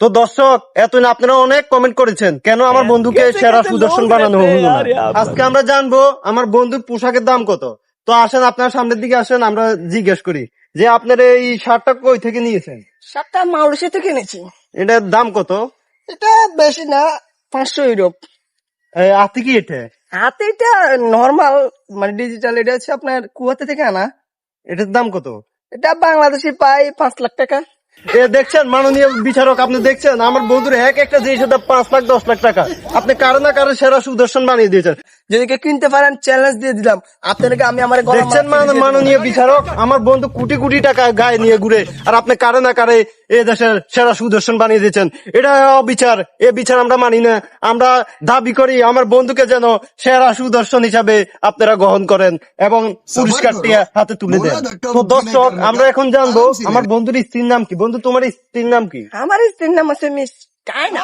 তো দর্শক এতদিন আপনারা অনেক কমেন্ট করেছেন। কেন আমার বন্ধুকে সেরা সুদর্শন বানানো হলো না। আজকে আমরা জানব আমার বন্ধুর পোশাকের দাম কত? তো আসেন আপনার সামনের দিকে আসেন আমরা জিজ্ঞেস করি যে আপনার এই শার্টটা কই থেকে নিয়েছেন? শার্টটা মাউলসি থেকে কিনেছি এটার দাম কত? এটা বেশি না পাঁচশো ইউরোপ। এই আতি কি এটা? হাতে এটা নর্মাল মানে ডিজিটাল এটা হচ্ছে আপনার কুয়াতে থেকে আনা। এটার দাম কত? এটা বাংলাদেশি পাই পাঁচ লাখ টাকা। এ দেখছেন, মাননীয় বিচারক, আপনি দেখছেন? আমার বন্ধুর এক একটা জিনিস পাঁচ লাখ, দশ লাখ টাকা। আপনি কারও না কারও সেরা সুদর্শন বানিয়ে দিয়েছেন। যদি কেউ কিনতে পারেন চ্যালেঞ্জ দিয়ে দিলাম। আপনাদেরকে আমি আমার দেখছেন মান- মাননীয় বিচারক? আমার বন্ধু কোটি কোটি টাকা গায়ে নিয়ে ঘুরে আর আপনি কারে না কারে এ দেশের সেরা সুদর্শন বানিয়ে দিয়েছেন। এটা অবিচার এ বিচার আমরা মানি না। আমরা দাবি করি আমার বন্ধুকে যেন সেরা সুদর্শন হিসাবে আপনারা গ্রহণ করেন এবং পুরস্কারটি হাতে তুলে দেন। তো দর্শক আমরা এখন জানব আমার বন্ধুর স্ত্রীর নাম কি? বন্ধু তোমার স্ত্রীর নাম কি? আমার স্ত্রীর নাম আছে মিস কায়না।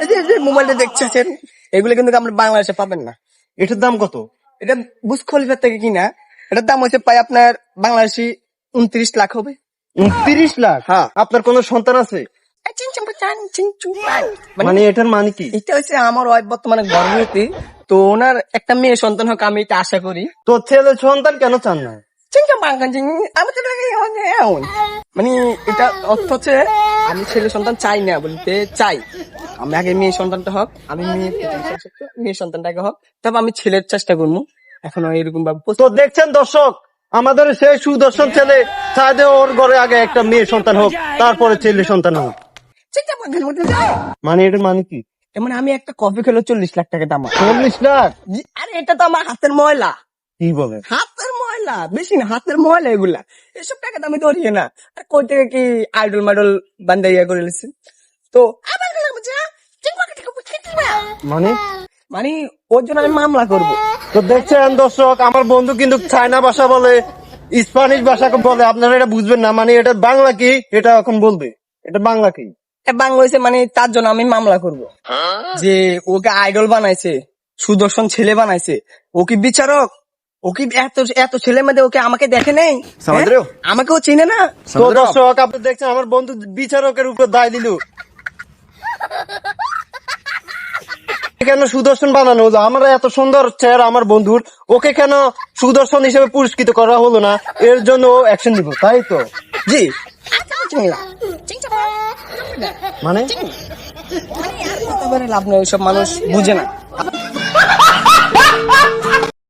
এই যে- যে মোবাইলটা দেখছেন এগুলো কিন্তু আমরা বাংলাদেশে পাবেন না। এটার দাম কত? এটা বুস খলিফার থেকে কিনা এটার দাম হচ্ছে পাই আপনার বাংলাদেশি উনত্রিশ লাখ হবে। উনত্রিশ লাখ? হ্যাঁ। আপনার কোন সন্তান আছে? মানে মানে এটার মানে কি? এটা হচ্ছে আমার ওয়াইফ বর্তমানে গর্ভবতী তো ওনার একটা মেয়ে সন্তান হোক আমি এটা আশা করি। তো ছেলে সন্তান কেন চান না? লাগে এমন। মানে এটা অর্থ হচ্ছে আমি ছেলে সন্তান চাই না বলতে চাই। আমি আগে মেয়ে সন্তানটা হোক আমি মেয়ে মেয়ে সন্তানটাকে হোক তারপর আমি ছেলের চেষ্টা করব। এখন এরকম ভাবে তো দেখছেন দর্শক আমাদের সেই সুদর্শন ছেলে চাইলে ওর ঘরে আগে একটা মেয়ে সন্তান হোক তারপরে ছেলে সন্তান হোক। মানে এটার মানে কি? মানে আমি একটা কফি খেলো চল্লিশ লাখ টাকা দাম। চল্লিশ লাখ? আরে এটা তো আমার হাতের ময়লা। কি বলে? হাতের ময়লা বেশি না হাতের ময়লা এগুলা। এসব টাকা দামে ধরিয়ে না। আর কই থেকে কি আইডল মাইডল বান্ধা ইয়া করে তো বুঝা মানে? মানে ওর জন্য আমি মামলা করব। তো দেখছেন দর্শক আমার বন্ধু কিন্তু চায়না ভাষা বলে স্প্যানিশ ভাষা বলে আপনারা এটা বুঝবেন না। মানে এটা বাংলা কি? এটা এখন বলবে। এটা বাংলা কি? বাংলা হয়েছে মানে তার জন্য আমি মামলা করব। যে ওকে আইডল বানাইছে সুদর্শন ছেলে বানাইছে ও কি বিচারক? ও কি এত এত ছেলে মেয়েদের ওকে আমাকে দেখে নেই? হ্যাঁ? আমাকেও চিনে না? তো দর্শক আপনি দেখছেন আমার বন্ধু বিচারকের উপর দায় দিল। কেন সুদর্শন বানানো হলো? আমার এত সুন্দর চেয়ার আমার বন্ধুর ওকে কেন সুদর্শন হিসেবে পুরস্কৃত করা হলো না? এর জন্য অ্যাকশন দিব তাই তো? জি। মানে? লাভ নেই ওইসব মানুষ বুঝে না।